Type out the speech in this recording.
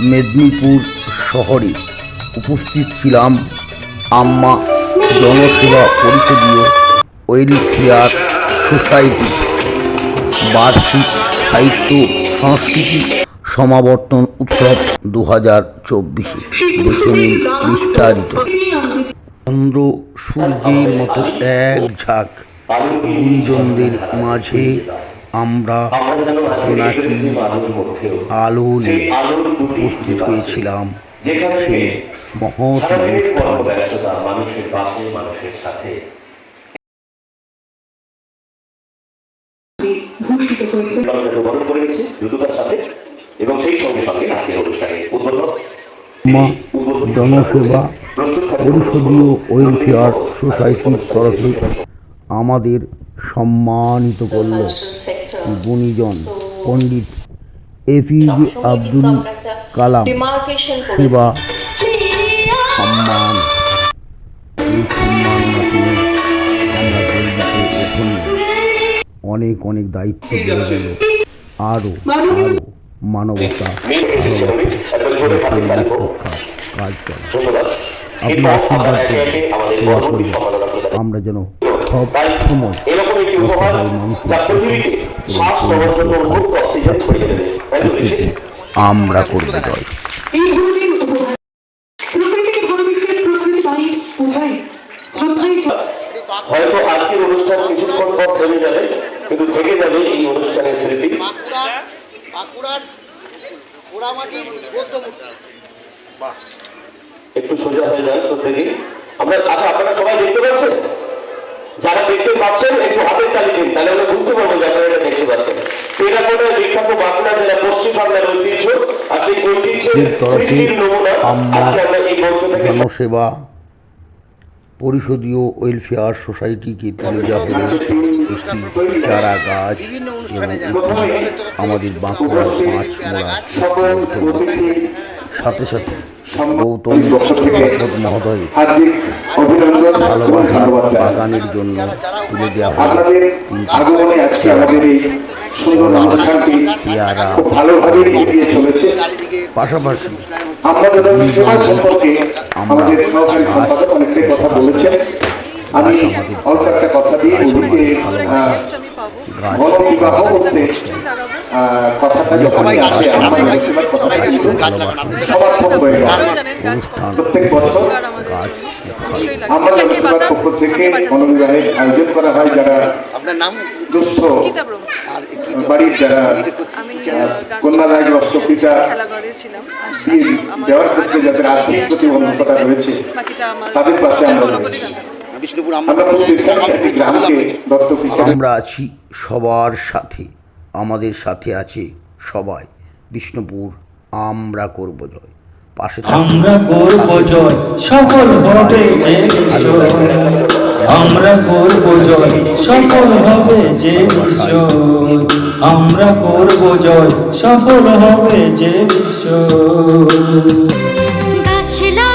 মেদিনীপুর শহরে উপস্থিত ছিলাম আম্মা জনসেবা পরিষদীয় ওয়েলফেয়ার সোসাইটি, বার্ষিক সাহিত্য, সংস্কৃতি সমাবর্তন উৎসব দু হাজার চব্বিশে। দেখে নিন বিস্তারিত। চন্দ্র সূর্যের মতো এক ঝাঁক গুণীজনদের মাঝে আমরা জোনাকি আলো নিয়ে উপস্থিত হয়েছিলাম। সেই মহৎ অনুষ্ঠান মানুষের পাশে মানুষের সাথে ভূষিত হয়েছে বরণ করে গেছে দ্রুততার সাথে এবং সেই সঙ্গে সঙ্গে আজকের অনুষ্ঠানে উদ্বোধন মা জনসেবা পরিষদীয় ওয়েলফেয়ার সোসাইটির তরফে আমাদের সম্মানিত করল। গুণীজন পণ্ডিত এপিজে আব্দুল কালাম সেবা সম্মান। এই সম্মাননা আমরা গর্বিত এখন অনেক অনেক দায়িত্ব বেড়ে গেল। আরও আরও মানবতা কাজ করে। আপনার আশীর্বাদ আমরা যেন তাই এরকম একটি উপহার যা পৃথিবীকে শ্বাস নেওয়ার জন্য মুক্ত অক্সিজেন ছড়িয়ে দেবে? আমরা করব জয়। এই ধরনের প্রকৃতিকে ভালোবেসে প্রকৃতি বাণী বোঝাই শ্রদ্ধায় হয়তো আজকের অনুষ্ঠান কিছুক্ষণ পর থেমে যাবে কিন্তু থেকে যাবে এই অনুষ্ঠানের স্মৃতি। বাঁকুড়ার বাঁকুড়ার পোড়ামাটির বৌদ্ধ একটু সোজা হয়ে যায় প্রত্যেকে। আমরা আচ্ছা আপনারা সবাই দেখতে পাচ্ছেন যারা দেখতে পাচ্ছেন একটু হাতের তালি দিন তাহলে আমরা বুঝতে পারব যে আপনারা এটা দেখতে পাচ্ছেন টেরাকোটার বিখ্যাত বাঁকুড়া জেলা পশ্চিম বাংলার ঐতিহ্য আর সেই ঐতিহ্যের সৃষ্টির নমুনা আমরা আজকে আমরা এই মঞ্চ থেকে জনসেবা পরিষদীয় ওয়েলফেয়ার সোসাইটিকে তুলে যাবে একটি চারা গাছ এবং এটি আমাদের বাঁকুড়ার পাঁচ মোড়া সাথে সাথে গৌতম মহোদয় হার্দিক অভিনন্দন ভালোবাসা বাগানের জন্য তুলে দেওয়া হলো। আপনাদের আগমনে আজকে আমাদের এই সুন্দর অনুষ্ঠানটি পেয়ারা খুব ভালোভাবে এগিয়ে চলেছে। পাশাপাশি আমরা সেবা সম্পর্কে আমাদের সহকারী সম্পাদক অনেকটাই কথা বলেছেন। আমি অল্প একটা কথা দিয়ে গণবিবাহ করতে কথাটা যখন আসে আমার সেবার কথাটা কিন্তু সমর্থন হয়ে যায় প্রত্যেক বছর আমরা জনসেবার পক্ষ থেকে গণবিবাহের আয়োজন করা হয় যারা দুস্থ বাড়ির যারা আমি কন্যাদায়গ্রস্ত পিতা দেওয়ার ক্ষেত্রে যাদের আর্থিক প্রতিবন্ধকতা রয়েছে তাদের পাশে আমরা হিসাবে আমরা আছি সবার সাথে। আমাদের সাথে আছে সবাই। বিষ্ণুপুর আমরা করব জয়। পাশে আমরা করব জয়। সফল হবে যে আমরা করব জয়। সফল হবে যে আমরা করব জয়। সফল হবে যে লাগা